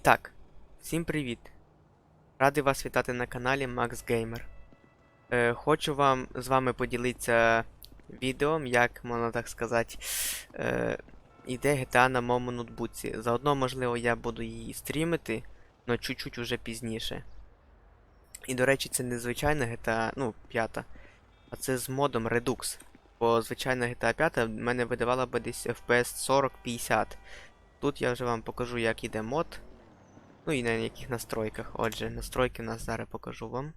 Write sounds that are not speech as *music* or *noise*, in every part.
І так, всім привіт! Радий вас вітати на каналі Max Gamer. Е, хочу вам з вами поділитися відео, як можна так сказати, е, іде GTA на моєму ноутбуці. Заодно, можливо, я буду її стрімити, але чуть-чуть уже пізніше. І, до речі, це не звичайна GTA, ну, 5, а це з модом Redux. Бо звичайна GTA 5 в мене видавала би десь FPS 40-50. Тут я вже вам покажу, як іде мод. Ну і на яких настройках. Отже, настройки у нас зараз покажу вам.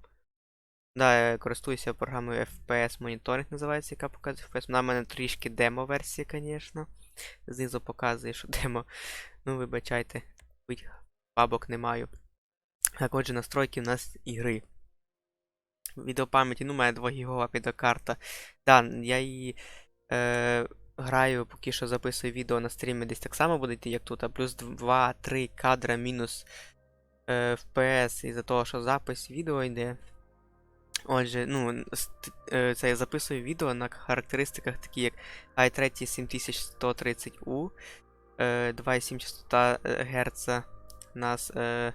Да, я користуюся програмою FPS Monitoring, називається, яка показує FPS. В мене трішки демо-версія, звісно. Знизу показує, що *laughs* демо. Ну, вибачайте, бабок не маю. Так, отже, настройки у нас ігри. Відеопам'яті, ну, у мене 2 гігова відеокарта. Да, я її. Е, граю, поки що записую відео на стрімі, десь так само буде йти, як тут, а плюс 2-3 кадра мінус е, FPS із-за того, що запис відео йде. Отже, ну, е, це я записую відео на характеристиках, такі як i3 7130U, е, 2,7 частота е, Гц, у нас е,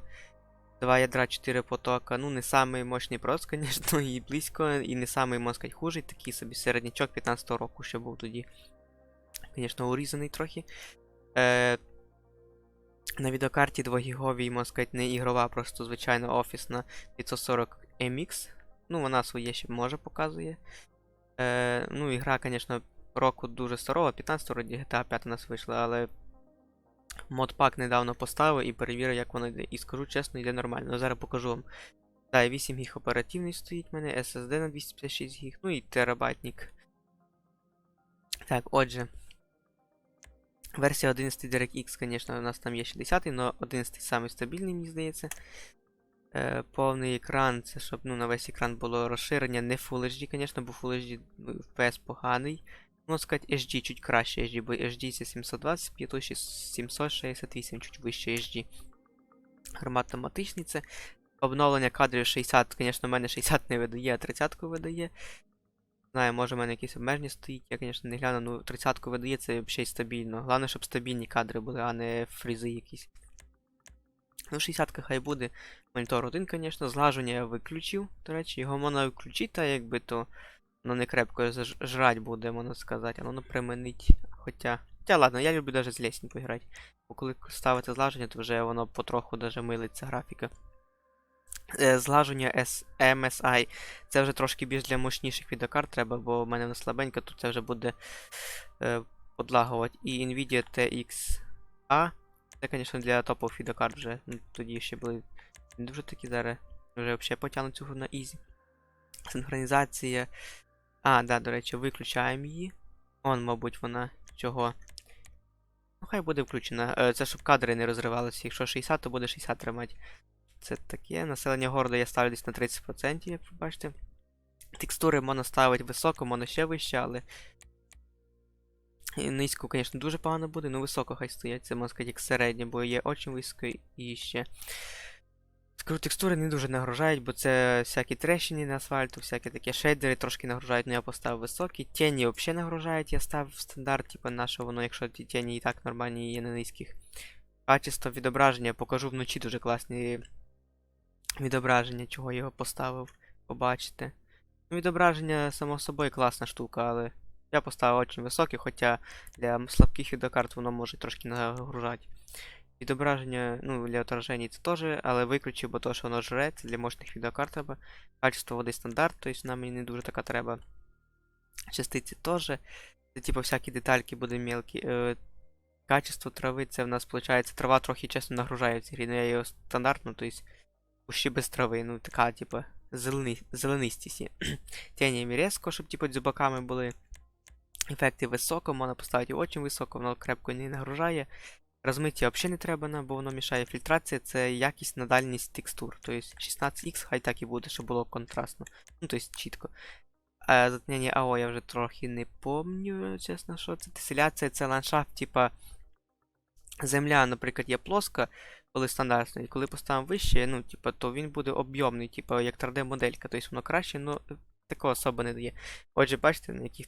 2 ядра 4 потока. Ну, не самий мощний проц, звісно, *laughs* і близько, і не самий, можна сказати, хужий, такий собі середнячок 15-го року ще був тоді. Звісно, урізаний трохи. Е, на відеокарті 2 гіговій, можна сказати, не ігрова, просто звичайна офісна 540 MX. Ну, вона своє ще може показує. Е, ну, ігра, звісно, року дуже старого, 15 роді GTA 5 у нас вийшла, але модпак недавно поставив і перевірив, як воно йде. І скажу чесно, йде нормально. Ну, зараз покажу вам. Да, 8 гіг оперативний стоїть в мене, SSD на 256 гіг, ну і терабайтник. Так, отже. Версія 11 DirectX, звісно, у нас там є 60, але 11 самий стабільний, мені здається. Е, повний екран, це щоб ну, на весь екран було розширення, не Full HD, звісно, бо Full HD ну, FPS поганий. Можна сказати, HD чуть краще HD, бо HD це 720, p 768, чуть вище HD. Формат автоматичний це. Обновлення кадрів 60, звісно, в мене 60 не видає, а 30 видає. Знаю, може в мене якісь обмеження стоїть, я, звісно, не гляну, ну 30-ку видає, це взагалі стабільно. Головне, щоб стабільні кадри були, а не фрізи якісь. Ну, 60-ка хай буде. Монітор один, звісно, злаження я виключив. До речі, його можна включити, а якби то воно не крепко жрать буде, можна сказати, воно применить. Хоча. Хоча ладно, я люблю навіть з лесні пограти. Бо коли ставити злаження, то вже воно потроху даже милиться графіка. Е, Злаження MSI. Це вже трошки більш для мощніших відеокарт треба, бо в мене вона слабенька, то це вже буде е, подлагувати. І Nvidia TXA. Це, звісно, для топових відеокарт вже. Ну, тоді ще були не дуже такі зараз. Вже взагалі потягнуть гру на ізі. Синхронізація. А, да, до речі, виключаємо її. Он, мабуть, вона чого. Ну, хай буде включена. Е, Це щоб кадри не розривалися. Якщо 60, то буде 60 тримати. Це таке. Населення города я ставлю десь на 30%, як ви бачите. Текстури можна ставити високо, можна ще вище, але. Низько, звісно, дуже погано буде, ну високо хай стоять, це можна сказати як середнє, бо є очень високо і ще. Скажу, текстури не дуже нагружають, бо це всякі трещини на асфальту, всякі такі шейдери трошки нагружають, але я поставив високі. Тіні взагалі нагружають, я ставив стандарт, типу на що воно, якщо ті тіні і так нормальні є на низьких. Качество відображення покажу вночі дуже класні відображення, чого його поставив, побачите. Ну, відображення, само собою, класна штука, але я поставив очень високе, хоча для слабких відеокарт воно може трошки нагружати. Відображення, ну, для отраження це теж, але виключив, бо то, що воно жре, це для мощних відеокарт треба. Качество води стандарт, тобто нам і не дуже така треба. Частиці теж. Це типу всякі детальки буде мелкі. Е, качество трави, це в нас виходить, трава трохи чесно нагружає в цій грі, ну я її стандартну, тобто кущі без трави, ну така, типу, зелени, зеленистість є. *clears throat* Тіні різко, щоб типу дзюбаками були. Ефекти високо, можна поставити очень високо, воно крепко не нагружає. Розмиття взагалі не треба, бо воно мішає фільтрація, це якість на дальність текстур. Тобто 16х хай так і буде, щоб було контрастно. Ну, тобто чітко. А затемнення АО я вже трохи не помню, чесно, що це. Теселяція це ландшафт, типа. Земля, наприклад, є плоска, коли стандартно, і коли поставимо вище, ну, типа, то він буде об'ємний, типа, як 3D-моделька, тобто воно краще, але такого особо не дає. Отже, бачите, на яких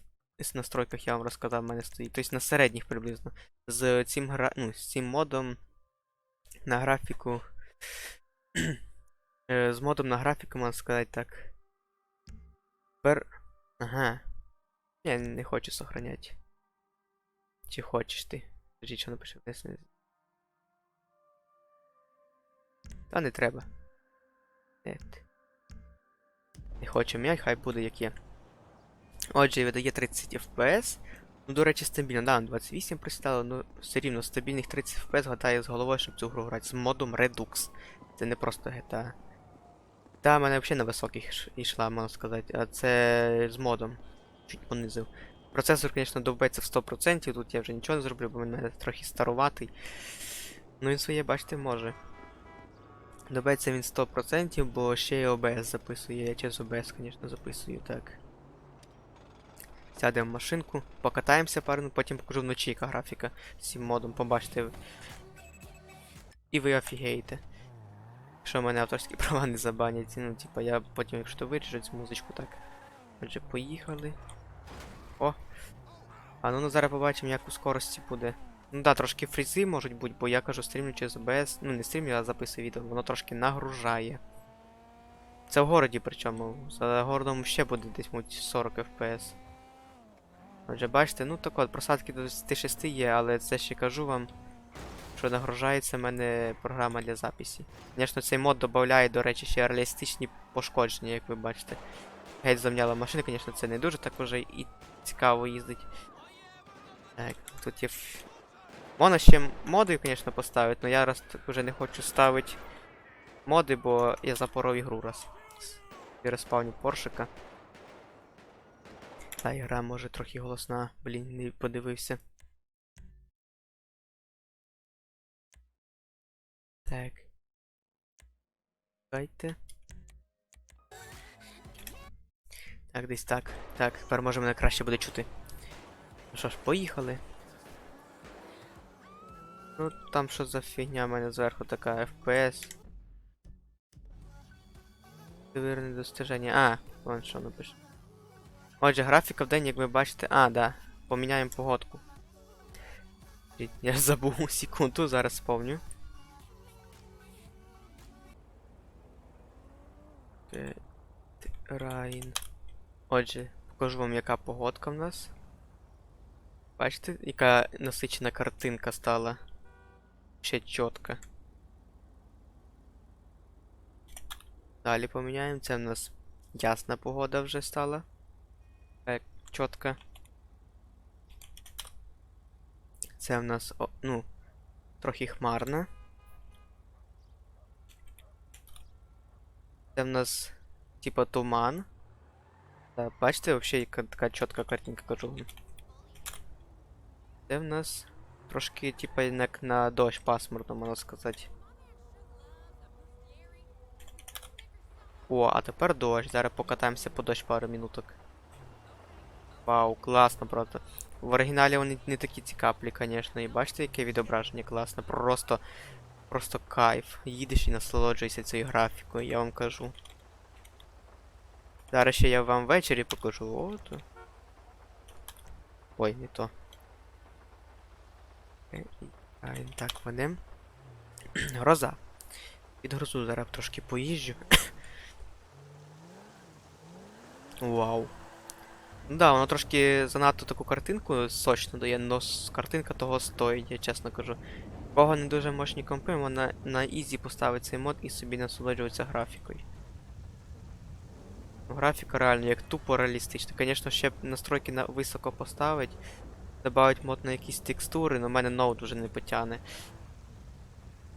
настройках я вам розказав, в мене стоїть. Тобто на середніх приблизно. З цим гра... ну, з цим модом на графіку. *clears throat* Е, З модом на графіку, можна сказати так. Тепер. Ага. Я не хочу сохранять. Чи хочеш ти? Скажи, що напише вниз. не- Та не треба. Ет. Не хочу міняти, хай буде як є. Отже, видає 30 FPS. Ну, до речі, стабільно, да, 28 пристало, ну все рівно стабільних 30 FPS гадаю з головою, щоб цю гру грати з модом Redux. Це не просто GTA. Та в мене взагалі на високих йшла, можна сказати, а це з модом. Чуть понизив. Процесор, звісно, довбеться в 100%, тут я вже нічого не зроблю, бо він мене трохи старуватий. Ну він своє, бачите, може. Добеться він 100%, бо ще й OBS записує. Я через OBS, звісно, записую, так. Сядемо в машинку, покатаємося пару, потім покажу вночі, яка графіка з цим модом, побачите. І ви офігеєте. Якщо в мене авторські *laughs* права не забанять, ну, типа, я потім, якщо виріжу цю музичку, так. Отже, поїхали. О! А ну, ну зараз побачимо, як у скорості буде. Ну да, трошки фрізи можуть бути, бо я кажу, стрімлю через OBS. Ну, не стрімлю, а записую відео, воно трошки нагружає. Це в городі, причому. За городом ще буде десь муть 40 FPS. Отже, бачите, ну так от, просадки до 26 є, але це ще кажу вам, що нагружається в мене програма для записі. Звісно, цей мод додає, до речі, ще реалістичні пошкодження, як ви бачите. Геть замняла машина, звісно, це не дуже так уже і цікаво їздить. Так, тут є. Можна ще моди, звісно, поставити, але я раз вже не хочу ставити моди, бо я запоров ігру раз. І респавню поршика. Та ігра може трохи голосна, блін, не подивився. Так. Чекайте. Так, десь так. Так, тепер може мене краще буде чути. Ну що ж, поїхали. Ну, там що за фігня в мене зверху така FPS. Довірне достиження. А, вон що напише. Отже, графіка в день, як ви бачите. А, да. Поміняємо погодку. Я забув секунду, зараз сповню. Райн. Отже, покажу вам, яка погодка в нас. Бачите, яка насичена картинка стала. Ще чітка. Далі поміняємо. Це в нас ясна погода вже стала. Так, чітка. Це в нас, ну, трохи хмарна. Це в нас, типа, туман. Так, бачите, взагалі, яка така чітка картинка кажу. Це в нас трошки, типа, як на дощ пасмурно, можна сказати. О, а тепер дощ. Зараз покатаємося по дощ пару минуток. Вау, класно, просто. В оригіналі вони не такі цікаплі, звісно. І бачите, яке відображення класне. Просто. Просто кайф. Їдеш і насолоджуєшся цією графікою, я вам кажу. Зараз ще я вам ввечері покажу. О, то. Ой, не то. Так, ведем. Гроза. *clears throat* Під грозу зараз трошки поїжджу. *clears throat* Вау. Ну да, воно трошки занадто таку картинку сочно дає, но картинка того стоїть, я чесно кажу. Кого не дуже мощні компи, вона на ізі поставить цей мод і собі насолоджується графікою. Графіка реально як тупо реалістична. Звісно, ще настройки на високо поставить, добавить мод на якісь текстури, але в мене ноут вже не потягне.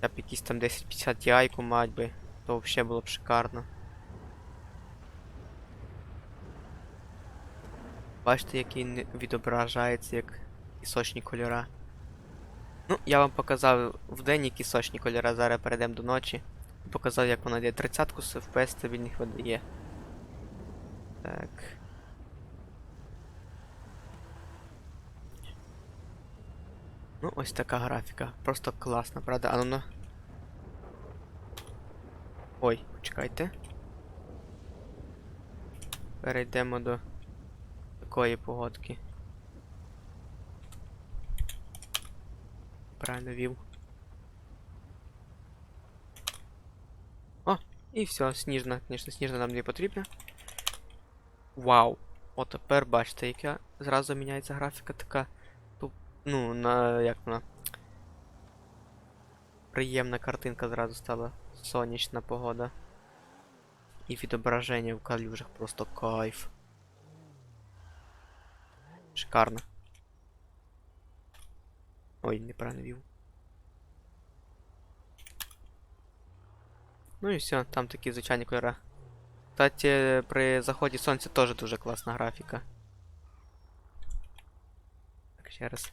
Я б якісь там 1050 Ti мать би, то взагалі було б шикарно. Бачите, який не відображається як кісочні кольора. Ну, я вам показав вдень які сочні кольора, зараз перейдемо до ночі. Показав, як вона йде 30-ку з FPS стабільних видає. Так. Ну, ось така графіка. Просто класна, правда? А ну на. Ой, почекайте. Перейдемо до такої погодки. Правильно вів. О, І все, сніжна, звісно, сніжна нам не потрібна. Вау! От тепер бачите, яка зразу міняється графіка така. Ну, на як вона. Приємна картинка зразу стала. Сонячна погода. І відображення в калюжах просто кайф. Шикарно. Ой, неправильно вів. Ну і все, там такі звичайні кольори. Кстати, при заході сонця теж дуже класна графіка. Так, ще раз.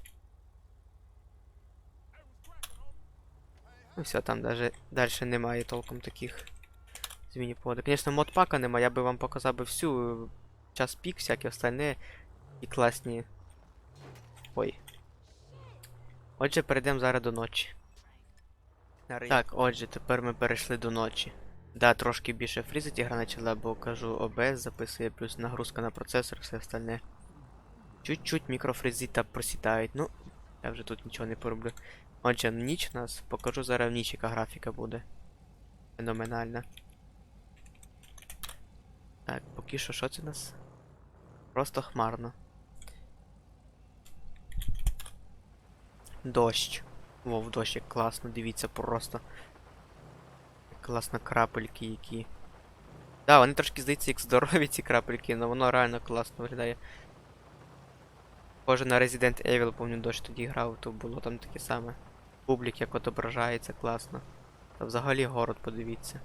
Ну все, там даже далі немає толком таких змін погоди. Звісно, модпака немає, я би вам показав би всю час пік, всякі остальні і класні. Ой. Отже, перейдемо зараз до ночі. Так, отже, тепер ми перейшли до ночі. Да, трошки більше фрізить ігра почала, бо кажу OBS записує, плюс нагрузка на процесор, все остальне. Чуть-чуть мікрофрізи та просідають. Ну, я вже тут нічого не пороблю. Отже, ніч у нас, покажу зараз в ніч, яка графіка буде. Феноменальна. Так, поки що, що це у нас? Просто хмарно. Дощ. Вов, дощ як класно, дивіться просто. Класно крапельки які. Да, вони трошки здається як здорові ці крапельки, але воно реально класно виглядає. Схоже на Resident Evil, помню, дощ тоді грав, то було там таке саме. Публік як отображається класно. Та взагалі город подивіться.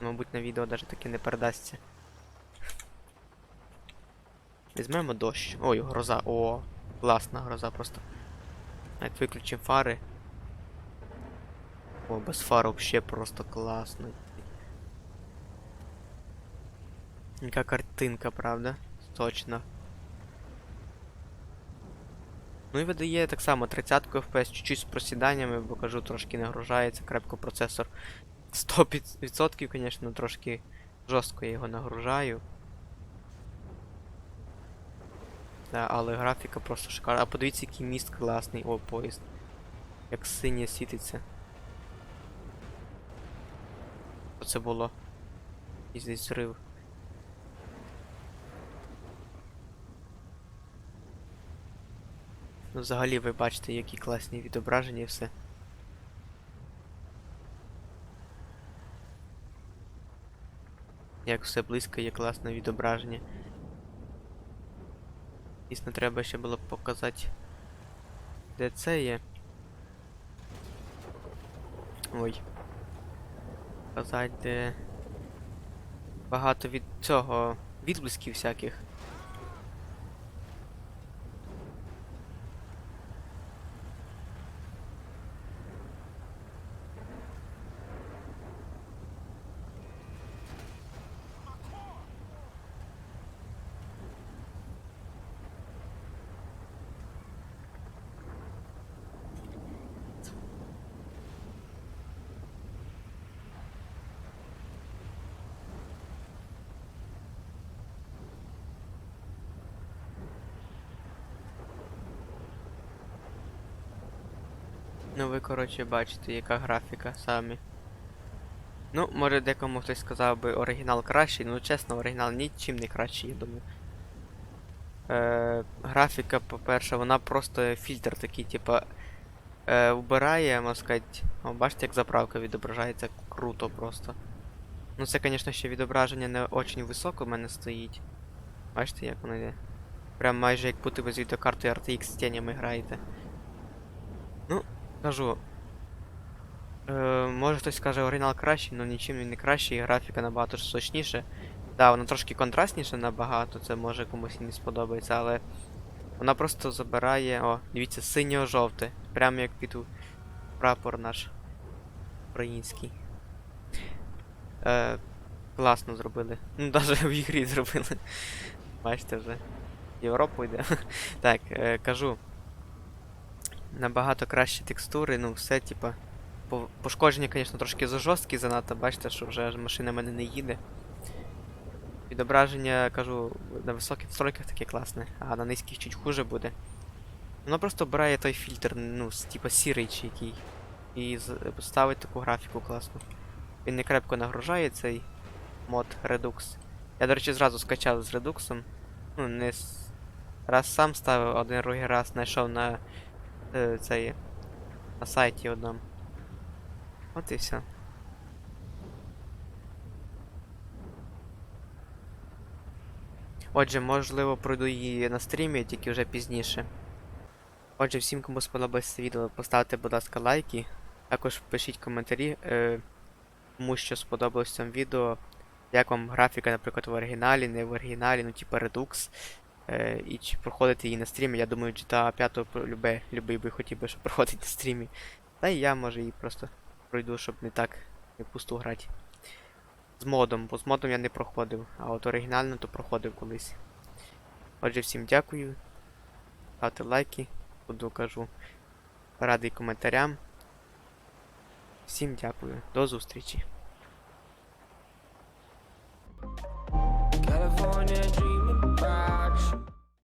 Мабуть, на відео навіть таки не передасться. Візьмемо дощ. Ой, гроза. О, класна гроза просто. Як виключимо фари. О, без фар вообще просто класно. Яка картинка, правда? Точно. Ну і видає так само 30 FPS, чуть-чуть з просіданнями, бо кажу, трошки нагружається, крепко процесор. 100%, звісно, трошки жорстко я його нагружаю. Да, але графіка просто шикарна. А подивіться, який міст класний. О, поїзд. Як синє світиться. Що це було? Якийсь десь зрив. Ну, взагалі ви бачите, які класні відображення і все. Як все близько є класне відображення. Дійсно, треба ще було показати. Де це є? Ой. Показати, де. Багато від цього. Відблисків всяких. Ну ви, коротше, бачите, яка графіка самі. Ну, може декому хтось сказав би оригінал кращий, ну чесно, оригінал нічим не кращий, я думаю. Е, графіка, по-перше, вона просто фільтр такий, типа. Е, вбирає, можна сказати. О, бачите, як заправка відображається круто просто. Ну це, звісно, ще відображення не очень високо в мене стоїть. Бачите, як воно йде? Прям майже як будто ви з відеокартою RTX з тенями граєте. Ну, Кажу. Е, може хтось скаже оригінал кращий, але нічим він не кращий, графіка набагато сочніше. Да, вона трошки контрастніше набагато, це може комусь і не сподобається, але вона просто забирає. О, дивіться, синьо-жовте. Прямо як під прапор наш український. Е, класно зробили. Ну, навіть в ігрі зробили. Бачите вже. Європу йде. *laughs* так, е, кажу набагато кращі текстури, ну все, типа. Пошкодження, звісно, трошки зажорсткі занадто, бачите, що вже машина в мене не їде. Відображення, кажу, на високих настройках таке класне, а на низьких чуть хуже буде. Воно просто обирає той фільтр, ну, типа сірий чи який. і ставить таку графіку класну. Він не крепко нагружає цей мод Redux. Я, до речі, зразу скачав з Redux. Ну, не раз сам ставив, один другий раз знайшов на е, цей, на сайті одному. От і все. Отже, можливо, пройду її на стрімі, тільки вже пізніше. Отже, всім, кому сподобалось це відео, поставте, будь ласка, лайки. Також пишіть коментарі, е, кому що сподобалось цьому відео. Як вам графіка, наприклад, в оригіналі, не в оригіналі, ну типу Redux е, і чи проходити її на стрімі. Я думаю, GTA 5 любе, любий би хотів би, щоб проходить на стрімі. Та і я може її просто пройду, щоб не так не пусту грати. З модом, бо з модом я не проходив, а от оригінально то проходив колись. Отже, всім дякую. Ставте лайки, буду кажу. Радий коментарям. Всім дякую, до зустрічі.